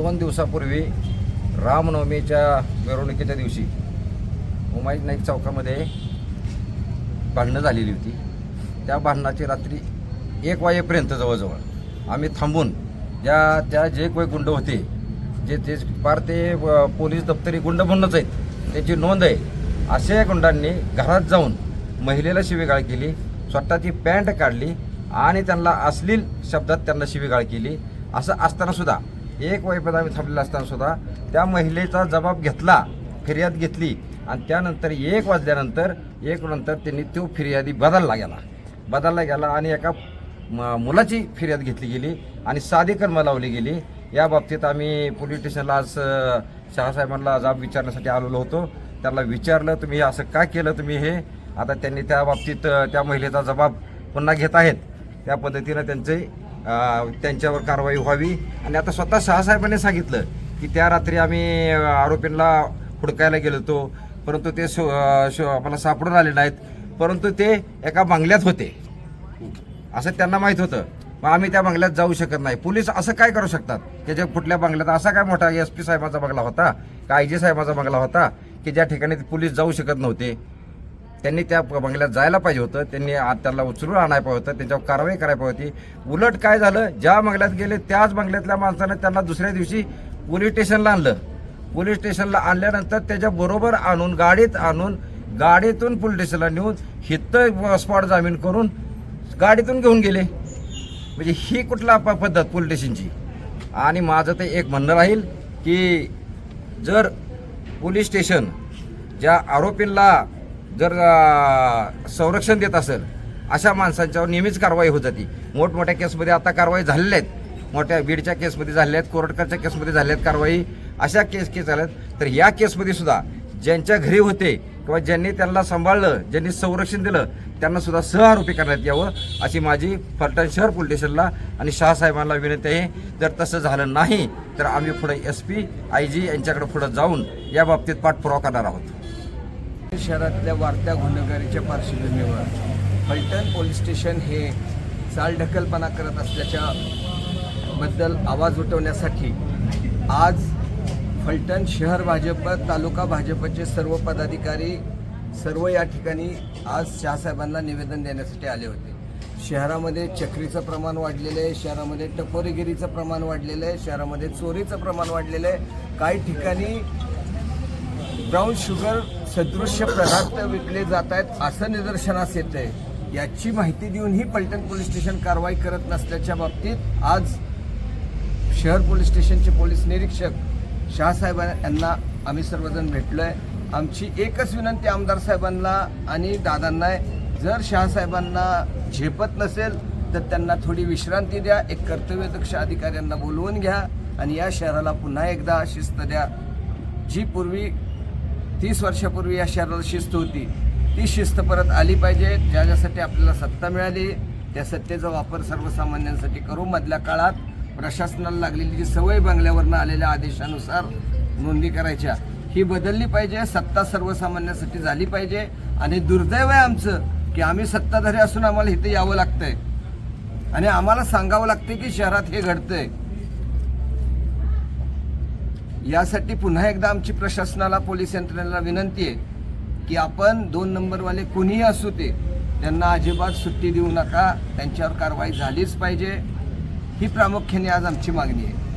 दोन दिवसापूर्वी रामनवमीच्या मिरवणुकीच्या दिवशी उमाई नाईक चौकामध्ये भांडणं झालेली होती. त्या भांडणाची रात्री एक वाजेपर्यंत जवळजवळ आम्ही थांबून ज्या त्या जे काही गुंड होते जे ते फार ते पोलीस दप्तरी गुंड म्हणूनच आहेत त्याची नोंद आहे. अशा गुंडांनी घरात जाऊन महिलेला शिवीगाळ केली स्वतःची पॅन्ट काढली आणि त्यांना अश्लील शब्दात त्यांना शिवीगाळ केली. असं असताना सुद्धा एक वाजेपर्यंत आम्ही थांबलेला असताना सुद्धा त्या महिलेचा जबाब घेतला फिर्याद घेतली आणि त्यानंतर एक वाजल्यानंतर एक नंतर त्यांनी तो फिर्यादी बदलला गेला. बदलला गेला आणि एका म- मुलाची फिर्याद घेतली गेली आणि साधी कर्म लावली गेली. या बाबतीत आम्ही पोलीस स्टेशनला आज शहासाहेबांना जाब विचारण्यासाठी आलेलो होतो. त्याला विचारलं तुम्ही असं का केलं तुम्ही हे? आता त्यांनी त्या बाबतीत त्या महिलेचा जबाब पुन्हा घेत आहेत. त्या पद्धतीनं त्यांचे त्यांच्यावर कारवाई व्हावी. आणि आता स्वतः शहासाहेबांनी सांगितलं की त्या रात्री आम्ही आरोपींना हुडकायला गेलो होतो. परंतु ते शो शो आम्हाला सापडून आले नाहीत. परंतु ते एका बंगल्यात होते. असं त्यांना माहीत होतं. मग आम्ही त्या बंगल्यात जाऊ शकत नाही. पोलीस असं काय करू शकतात? की कुठल्या बंगल्यात असा काय मोठा एस पी साहेबाचा बंगला होता का आय जी साहेबाचा बंगला होता की ज्या ठिकाणी पोलीस जाऊ शकत नव्हते? त्यांनी त्या बंगल्यात जायला पाहिजे होतं. त्यांनी त्याला उचलून आणायला पाहिजे होतं. त्यांच्यावर कारवाई करायला पाहिजे होती. उलट काय झालं? ज्या बंगल्यात गेले त्याच बंगल्यातल्या माणसानं त्यांना दुसऱ्या दिवशी पोलीस स्टेशनला आणलं. पोलीस स्टेशनला आणल्यानंतर त्याच्या बरोबर आणून गाडीत आणून गाडीतून पोलीस स्टेशनला नेऊन हिथं स्पॉट जामीन करून गाडीतून घेऊन गेले. म्हणजे ही कुठला प- पद्धत पोलीस स्टेशनची? आणि माझं ते एक म्हणणं राहील की जर पोलीस स्टेशन ज्या आरोपींना जर संरक्षण देत असेल अशा माणसांच्यावर नेहमीच कारवाई होत जाते. मोठमोठ्या केसमध्ये आता कारवाई झालेल्या आहेत. मोठ्या बीडच्या केसमध्ये झाल्या आहेत कोरटकरच्या केसमध्ये झाल्या आहेत कारवाई. अशा केस केस झाल्यात. तर या केसमध्ये सुद्धा ज्यांच्या घरी होते किंवा ज्यांनी त्यांना सांभाळलं ज्यांनी संरक्षण दिलं त्यांना सुद्धा सहआरोपी करण्यात यावं अशी माझी फलटण शहर पोलीस स्टेशनला आणि शहासाहेबांना विनंती आहे. जर तसं झालं नाही तर आम्ही पुढे एस पी आय जी यांच्याकडे पुढं जाऊन या बाबतीत पाठपुरावा करणार आहोत. शहरातल्या वाढत्या गुन्हेगारीच्या पार्श्वभूमीवर फलटण पोलीस स्टेशन हे चालढकलपणा करत असल्याच्या बद्दल आवाज उठवण्यासाठी आज फलटण शहर भाजप तालुका भाजपचे सर्व पदाधिकारी सर्व या ठिकाणी आज शहासाहेबांना निवेदन देण्यासाठी आले होते. शहरामध्ये चक्रीचं प्रमाण वाढलेलं आहे शहरामध्ये टपोरीगिरीचं प्रमाण वाढलेलं आहे शहरामध्ये चोरीचं प्रमाण वाढलेलं आहे. काही ठिकाणी ब्राऊन शुगर सदृश्य पदार्थ विकले जात आहेत असं निदर्शनास येत आहे याची माहिती देऊनही पलटण पोलीस स्टेशन कारवाई करत नसल्याच्या बाबतीत आज शहर पोलीस स्टेशनचे पोलीस निरीक्षक शहासाहेब यांना आम्ही सर्वजण भेटलो आहे आमची एकच विनंती आमदार साहेबांना आणि दादांना आहे. जर शहासाहेबांना झेपत नसेल तर त्यांना थोडी विश्रांती द्या एक कर्तव्यदक्ष अधिकाऱ्यांना बोलवून घ्या आणि या शहराला पुन्हा एकदा शिस्त द्या. जी पूर्वी तीस वर्षापूर्वी या शहराला शिस्त होती. ती शिस्त परत आली पाहिजे. ज्या ज्यासाठी आपल्याला सत्ता मिळाली त्या सत्तेचा वापर सर्वसामान्यांसाठी करू. मधल्या काळात प्रशासनाला लागलेली जी सवय बंगल्यावरनं आलेल्या आदेशानुसार नोंदी करायच्या ही बदलली पाहिजे. सत्ता सर्वसामान्यांसाठी झाली पाहिजे. आणि दुर्दैव आहे आमचं की आम्ही सत्ताधारी असून आम्हाला इथे यावं लागतंय. आणि आम्हाला सांगावं लागतंय की शहरात हे घडतंय. यासाठी पुन्हा एकदा आमची प्रशासनाला पोलीस यंत्रणेला विनंती आहे की आपण दोन नंबरवाले कोणीही असू ते त्यांना अजिबात सुट्टी देऊ नका. त्यांच्यावर कारवाई झालीच पाहिजे. ही प्रामुख्याने आज आमची मागणी आहे.